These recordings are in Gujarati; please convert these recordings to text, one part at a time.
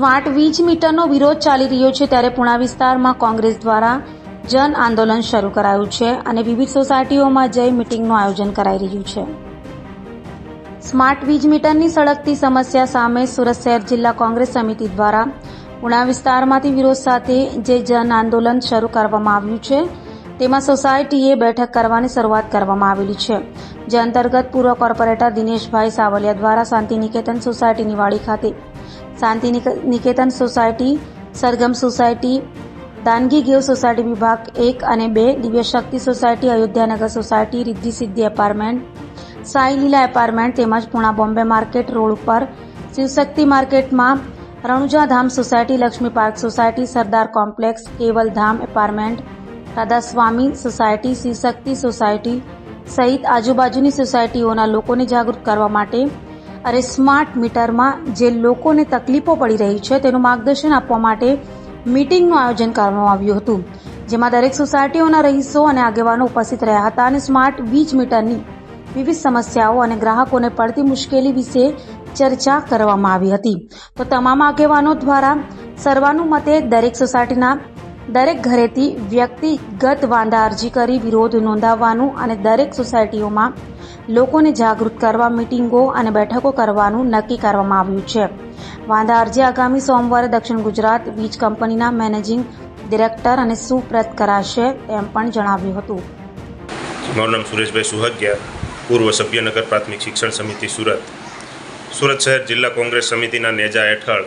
સ્માર્ટ વીજ મીટરનો વિરોધ ચાલી રહ્યો છે ત્યારે પુણા વિસ્તારમાં કોંગ્રેસ દ્વારા જન આંદોલન શરૂ કરાયું છે અને વિવિધ સોસાયટીઓમાં જઈ મિટિંગનું આયોજન કરાઈ રહ્યું છે. સ્માર્ટ વીજ મીટરની સળગતી સમસ્યા સામે સુરત શહેર જિલ્લા કોંગ્રેસ સમિતિ દ્વારા પુણા વિસ્તારમાંથી વિરોધ સાથે જે જન આંદોલન શરૂ કરવામાં આવ્યું છે તેમાં સોસાયટીએ બેઠક કરવાની શરૂઆત કરવામાં આવેલી છે, જે અંતર્ગત પૂર્વ કોર્પોરેટર દિનેશભાઈ સાવલિયા દ્વારા શાંતિ નિકેતન સોસાયટી નિવાડી ખાતે. શાંતિ નિકેતન સોસાયટી, સરગમ સોસાયટી, દાનગી ગેવ સોસાયટી વિભાગ એક અને બે, Divya Shakti society, Ayodhyanagar society, Riddhi Siddhi apartment, Sai લીલા એપાર્ટમેન્ટ તેમજ પુણા બોમ્બે માર્કેટ રોડ ઉપર. શિવશક્તિ માર્કેટમાં Ranuja Dham society, Lakshmi park society, Sardar complex, Keval Dham apartment Radha Swami society Shakti society સહિત આજુબાજુની સોસાયટીઓના લોકોને જાગૃત કરવા માટે અને સ્માર્ટ મીટરમાં જે લોકોને તકલીફો પડી રહી છે તેનું માર્ગદર્શન આપવા માટે મીટિંગનું આયોજન કરવામાં આવ્યું હતું, જેમાં દરેક સોસાયટીઓના રહીશો અને આગેવાનો ઉપસ્થિત રહ્યા હતા અને સ્માર્ટ વીજ મીટરની વિવિધ સમસ્યાઓ અને ગ્રાહકોને પડતી મુશ્કેલી વિશે ચર્ચા કરવામાં આવી હતી. તો તમામ આગેવાનો દ્વારા સર્વાનુમતે દરેક સોસાયટીના દરેક ઘરેથી વ્યક્તિગત વાંધા અરજી કરી વિરોધ નોંધાવવાનું અને દરેક સોસાયટીઓમાં લોકોને જાગૃત કરવા મિટિંગો અને બેઠકો કરવાનું નક્કી કરવામાં આવ્યું છે. વાંધા અરજી આગામી સોમવારે દક્ષિણ ગુજરાત વીજ કંપનીના મેનેજિંગ ડિરેક્ટર અને સુપ્રત કરાશે એમ પણ જણાવ્યું હતું. મારું નામ સુરેશભાઈ સુહગ્યા, પૂર્વ સભ્યનગર પ્રાથમિક શિક્ષણ સમિતિ સુરત. સુરત શહેર જિલ્લા કોંગ્રેસ સમિતિના નેજા હેઠળ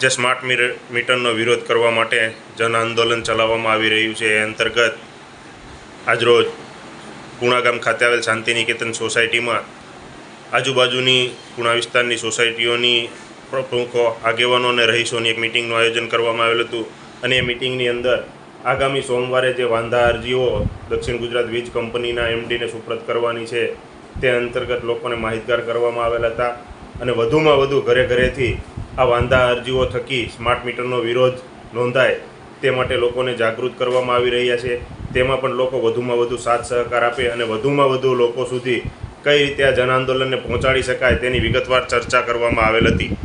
જે સ્માર્ટ મીર- મીટરનો વિરોધ કરવા માટે જન આંદોલન ચલાવવામાં આવી રહ્યું છે, એ અંતર્ગત આજરોજ પુણાગામ ખાતે આવેલ શાંતિનિકેતન સોસાયટીમાં આજુબાજુની પુણા વિસ્તારની સોસાયટીઓની પ્રમુખો આગેવાનો અને રહીશોની એક મિટિંગનું આયોજન કરવામાં આવેલું હતું. અને એ મિટિંગની અંદર આગામી સોમવારે જે વાંધા અરજીઓ દક્ષિણ ગુજરાત વીજ કંપનીના એમડીને સુપ્રત કરવાની છે, તે અંતર્ગત લોકોને માહિતગાર કરવામાં આવેલા હતા. અને વધુમાં વધુ ઘરે ઘરેથી આ વાંધા અરજીઓ થકી સ્માર્ટ મીટરનો વિરોધ નોંધાય તે માટે લોકોને જાગૃત કરવામાં આવી રહ્યા છે. તેમાં પણ લોકો વધુમાં વધુ સાથ સહકાર આપે અને વધુમાં વધુ લોકો સુધી કઈ રીતે આ જન આંદોલનને પહોંચાડી શકાય તેની વિગતવાર ચર્ચા કરવામાં આવેલ હતી.